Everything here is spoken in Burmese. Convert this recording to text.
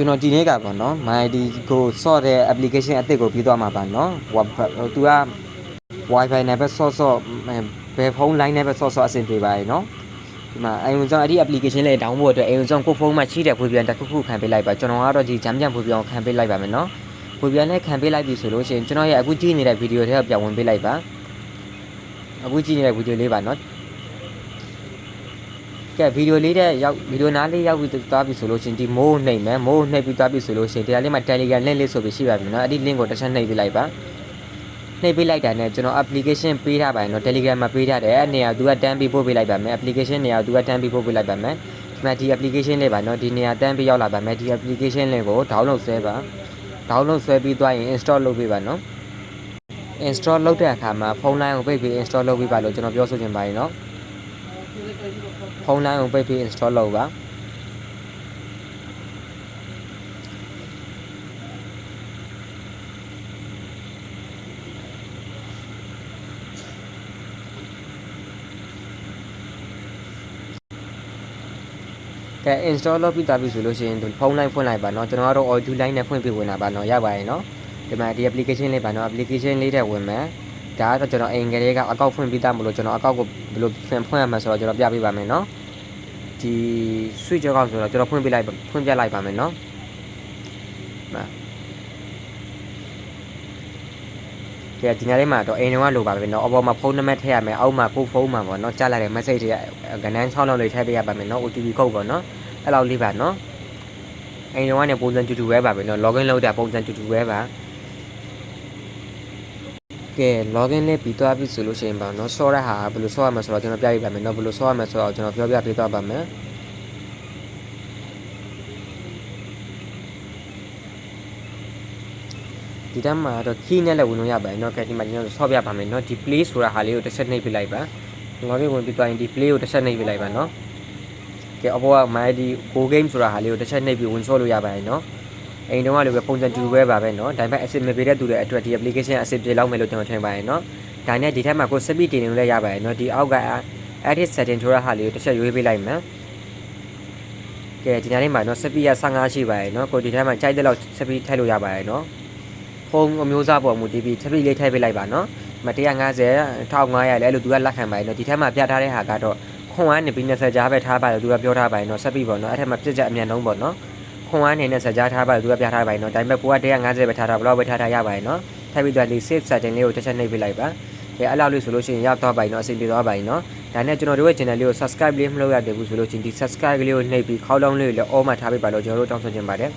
ကျွန်တော်ဒီနေ့ကပေါ့နော် MyID ကိုဆော့တဲ့ application အသစ်ကိုပြီးသွားမှာပါနော်ဟိုသူက Wi-Fi နဲ့ပဲဆော့ဆော့ဘယ်ဖုန်း line နဲ့ပဲဆော့ဆော့အဆင်ပြေပါရဲ့နော်ဒီမှာအရင်ဆုံးအဲ့ဒီ application လေး download အတွက်အရင်ဆုံးကိုဖုန်းမှာရှိတဲ့ဖွေပြန်တစ်ခုခုခံပေးလိုက်ပါကျွန်တော်ကတော့ဒီဂျမ်ဂျမ်ဖွေပြန်ကိုခံပေးလိုက်ပါမယ်နော်ဖွေပြန်နဲ့ခံပေးလိုက်ပြီဆိုလို့ရှိရင်ကျွန်တော်ရဲ့အခုကြည့်နေတဲ့ဗီဒီယိုထဲကိုပြန်ဝင်ပေးလိုက်ပါအခုကြည့်နေတဲ့ဗီဒီယိုလေးပါနော် ကဲဗီဒီယိုလေးတဲ့ရောက်ဗီဒီယိုနားလေးရောက်ပြီးသွားပြီဆိုလို့ရှိရင်ဒီမိုးနှိပ်မယ်မိုးနှိပ်ပြီးသွားပြီဆိုလို့ရှိရင်တရားလေးမှာ Telegram link လေးဆိုပြီးရှိပါပြီနော်အဲ့ဒီ link ကိုတစ်ချက်နှိပ်ပေးလိုက်ပါနှိပ်ပေးလိုက်တာနဲ့ကျွန်တော် application ပေးထားပါရင်နော် Telegram မှာပေးထားတယ်အဲ့နေရာသူကတန်းပြီးပို့ပေးလိုက်ပါမယ် application နေရာသူကတန်းပြီးပို့ပေးလိုက်ပါမယ်ဒီမှာဒီ application လေးပါနော်ဒီနေရာတန်းပြီးရောက်လာပါမယ်ဒီ application link ကို download ဆွဲပါ download ဆွဲပြီးသွားရင် install လုပ်ပေးပါနော် install လုပ်တဲ့အခါမှာဖုန်းလိုင်းကိုပိတ်ပြီး install လုပ်ပေးပါလို့ကျွန်တော်ပြောဆိုချင်ပါတယ်နော် ဖုန်းလိုင်းကိုပိတ်ပြီး install လုပ်ပါကဲ install လုပ်ပြီးသားပြီဆိုလို့ရှိရင်ဖုန်းလိုင်းဖွင့်လိုက်ပါเนาะကျွန်တော်ကတော့ audio line နဲ့ဖွင့်ပြီးဝင်တာပါเนาะရပါရဲ့เนาะဒီမှာဒီ application လေးပါเนาะ application လေးတဲ့ဝင်မယ် ဒါကတော့ကျွန်တော်အင်္ဂလိပ်ကအကောက်ဖွင့်ပြီးသားမလို့ကျွန်တော်အကောက်ကိုဘယ်လိုဖွင့်ဖွင့်ရမှာဆိုတော့ကျွန်တော်ပြပေးပါမယ်เนาะဒီ switch အကောက်ဆိုတော့ကျွန်တော်ဖွင့်ပြလိုက်ဖွင့်ပြလိုက်ပါမယ်เนาะမှာကဲဒီနေ့လေးမှာတော့အိမ်တော်ကလိုပါပဲเนาะအပေါ်မှာဖုန်းနံပါတ်ထည့်ရမယ်အောက်မှာကိုဖုန်းမှာပေါ့เนาะကြားလာတဲ့ message တွေကကဏ္ဍ6လောက်လေးထည့်ပေးရပါမယ်เนาะ OTP code ပေါ့เนาะအဲ့လောက်လေးပါเนาะအိမ်တော်ကနေပုံစံတူတူပဲပါပဲเนาะ login လုပ်တာပုံစံတူတူပဲပါ ကဲ login လေးပြီးသွားပြီဆိုလို့ရှိရင်ပါเนาะဆော့ရဟာဘယ်လိုဆော့ရမလဲဆိုတော့ကျွန်တော်ပြပြပါမယ်เนาะဘယ်လိုဆော့ရမလဲဆိုတော့ကျွန်တော်ပြောပြပေးသွားပါမယ်ဒီတမ်းမှာတော့ key နဲ့လည်းဝင်လို့ရပါတယ်เนาะကဲဒီမှာကျွန်တော်ဆော့ပြပါမယ်เนาะဒီ play ဆိုတာဟာလေးကိုတစ်ချက်နှိပ်ပြလိုက်ပါငါတို့ဝင်ပြီးသွားရင်ဒီ play ကိုတစ်ချက်နှိပ်ပြလိုက်ပါเนาะကဲအပေါ်က my id go game ဆိုတာဟာလေးကိုတစ်ချက်နှိပ်ပြီးဝင်ဆော့လို့ရပါတယ်เนาะ အိမ်တုန်းကလည်းပဲပုံစံတူပဲပါပဲเนาะဒါပေမဲ့ asset မပေးတဲ့သူတွေအတွက်ဒီ application asset ပြေလောက်မယ်လို့ကျွန်တော်ထင်ပါတယ်เนาะဒါနဲ့ဒီထက်မှာကို speed တင်နေလို့ရပါတယ်เนาะဒီအောက်က edit setting ဆိုတဲ့ဟာလေးကိုတစ်ချက်ရွေးပေးလိုက်မယ်ကဲဒီညလေးမှာเนาะ speed က15ရှိပါတယ်เนาะကိုဒီထက်မှာကြိုက်တဲ့လောက် speed ထည့်လို့ရပါတယ်เนาะဖုန်းအမျိုးအစားပေါ်မူတည်ပြီး speed လေးထည့်ပေးလိုက်ပါเนาะမ150 1500လဲအဲ့လိုသူကလက်ခံပါတယ်เนาะဒီထက်မှာပြထားတဲ့ဟာကတော့ခွန်ကနေပြီး20ကြားပဲထားပါလို့သူကပြောထားပါတယ်เนาะ speed ပေါ့เนาะအဲ့ထက်မှာပြစ်ချက်အမြန်ဆုံးပေါ့เนาะ ခွန်ကနေနဲ့စကြားထားပါလို့သူကပြထားပါတယ်เนาะဒါပေမဲ့ကိုက150ပဲထားတာဘယ်တော့ပဲထားထားရပါတယ်เนาะထပ်ပြီးတော့ဒီ save setting လေးကိုတစ်ချက်နှိပ်ပေးလိုက်ပါကဲအဲ့လောက်လေးဆိုလို့ရှိရင်ရောက်သွားပါပြီเนาะအဆင်ပြေသွားပါပြီเนาะဒါနဲ့ကျွန်တော်တို့ရဲ့ channel လေးကို subscribe လေးမလုပ်ရသေးဘူးဆိုလို့ချင်းဒီ subscribe လေးကိုနှိပ်ပြီးခေါင်းလောင်းလေးကိုလည်း all မှာထားပေးပါလို့ကျွန်တော်တို့တောင်းဆိုချင်ပါတယ်